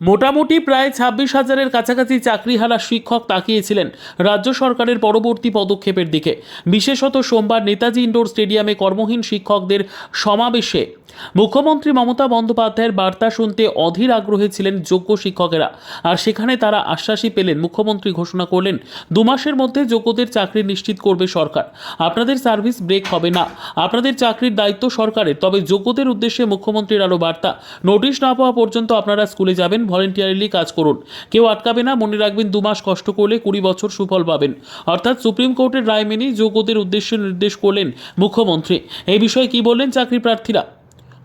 মোটামুটি প্রায় ছাব্বিশ হাজারের কাছাকাছি চাকরিহারা শিক্ষক তাকিয়েছিলেন রাজ্য সরকারের পরবর্তী পদক্ষেপের দিকে। বিশেষত সোমবার নেতাজি ইন্ডোর স্টেডিয়ামে কর্মহীন শিক্ষকদের সমাবেশে মুখ্যমন্ত্রী মমতা বন্দ্যোপাধ্যায়ের বার্তা শুনতে অধীর আগ্রহী ছিলেন যোগ্য শিক্ষকেরা। আর সেখানে তারা আশ্বাসই পেলেন, মুখ্যমন্ত্রী ঘোষণা করলেন, দু মাসের মধ্যে যোগ্যদের চাকরি নিশ্চিত করবে সরকার। আপনাদের সার্ভিস ব্রেক হবে না। আপনাদের চাকরির দায়িত্ব সরকারের। তবে যোগ্যদের উদ্দেশ্যে মুখ্যমন্ত্রীর আরও বার্তা। নোটিশ না পাওয়া পর্যন্ত আপনারা স্কুলে যাবেন ভলেন্টিয়ারলি কাজ করুন। কেউ আটকাবে না, মনে রাখবেন দু মাস কষ্ট করলে কুড়ি বছর সুফল পাবেন। অর্থাৎ সুপ্রিম কোর্টের রায় মেনেই যোগ্যদের উদ্দেশ্যে নির্দেশ করলেন মুখ্যমন্ত্রী। এই বিষয়ে কি বললেন চাকরি প্রার্থীরা?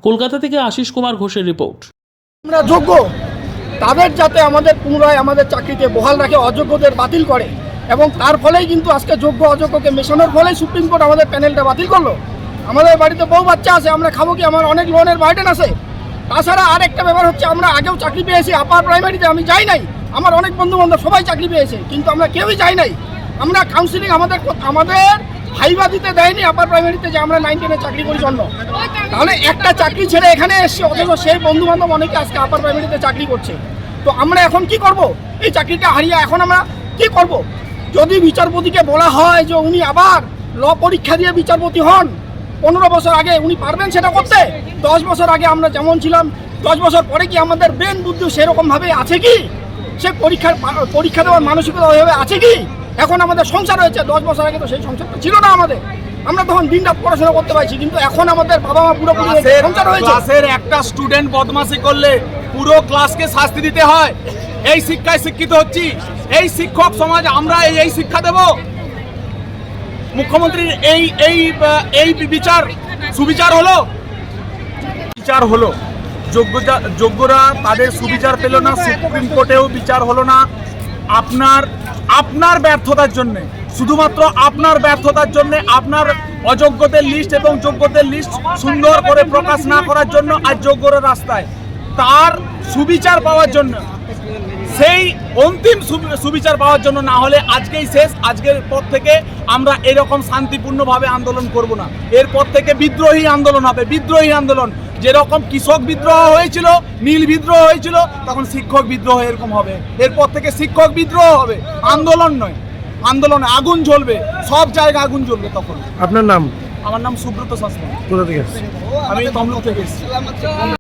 কলকাতা থেকে আশিস কুমার ঘোষের রিপোর্ট। আমরা যোগ্য। তাদের যাতে আমাদের পুনরায় আমাদের চাকরিতে বহাল রাখে, অযোগ্যদের বাতিল করে। এবং তার ফলেই কিন্তু আজকে যোগ্য অযোগ্যকে মেশানোর ফলেই সুপ্রিম কোর্ট আমাদের প্যানেলটা বাতিল করল। আমাদের বাড়িতে বউ বাচ্চা আছে, আমরা খাব কি? আমার অনেক লোনের বার্ডেন আছে। তাছাড়া আর একটা ব্যাপার হচ্ছে, আমরা আগেও চাকরি পেয়েছি, আপার প্রাইমারিতে আমি যাই নাই। আমার অনেক বন্ধু বান্ধব সবাই চাকরি পেয়েছে, কিন্তু আমরা কেউই যাই নাই। আমরা কাউন্সিলিং আমাদের আমাদের হাইবা দিতে দেয়নি আপার প্রাইমারিতে যে আমরা নাইন টেনে চাকরি করি জন্য। তাহলে একটা চাকরি ছেড়ে এখানে এসছে, অথচ সেই বন্ধু বান্ধব অনেকে আজকে আপার প্রাইমারিতে চাকরি করছে। তো আমরা এখন কি করব? এই চাকরিটা হারিয়ে এখন আমরা কি করব? যদি বিচারপতিকে বলা হয় যে উনি আবার ল পরীক্ষা দিয়ে বিচারপতি হন পনেরো বছর আগে উনি পারবেন সেটা করতে? দশ বছর আগে আমরা যেমন ছিলাম দশ বছর পরে কি আমাদের ব্রেন বুদ্ধি সেরকমভাবে আছে কি? সে পরীক্ষার পরীক্ষা দেওয়ার মানসিকতা ওইভাবে আছে কি? এখন আমাদের সংসার হয়েছে দশ বছর আগে তো সেই সংসারটা ছিল না আমাদের। আমরা তখন দিন রাত পড়াশোনা করতে পারছি কিন্তু এখন আমাদের বাবা মা পুরোপুরি ক্লাসের সংসার হয়েছে। ক্লাসের একটা স্টুডেন্ট বদমাশি করলে পুরো ক্লাসকে শাস্তি দিতে হয়। এই শিক্ষায় শিক্ষিত হচ্ছি এই শিক্ষক সমাজ আমরা এই শিক্ষা দেব। মুখ্যমন্ত্রীর এই এই এই বিচার, সুবিচার হলো? বিচার হলো। যোগ্যরা তাদের সুবিচার পেল না, সুপ্রিম কোর্টেও বিচার হলো না। আপনার আপনার ব্যর্থতার জন্য, শুধুমাত্র আপনার ব্যর্থতার জন্য, আপনার অযোগ্যদের লিস্ট এবং যোগ্যদের লিস্ট সুন্দর করে প্রকাশ না করার জন্য আর যোগ্যরা রাস্তায়। তার সুবিচার পাওয়ার জন্য সেই অন্তিম সুবিচার পাওয়ার জন্য না হলে আজকেই শেষ আজকের পর থেকে আমরা এরকম শান্তিপূর্ণভাবে আন্দোলন করব না। এরপর থেকে বিদ্রোহী আন্দোলন হবে বিদ্রোহী আন্দোলন। যেরকম কৃষক বিদ্রোহ হয়েছিল নীল বিদ্রোহ হয়েছিল তখন শিক্ষক বিদ্রোহ এরকম হবে। এরপর থেকে শিক্ষক বিদ্রোহ হবে। আন্দোলন নয় আন্দোলনে আগুন জ্বলবে সব জায়গায় আগুন জ্বলবে তখন। আপনার নাম? আমার নাম সুব্রত শাস্ত্রী। কোথা থেকে আমি তমলুক থেকে এসেছি।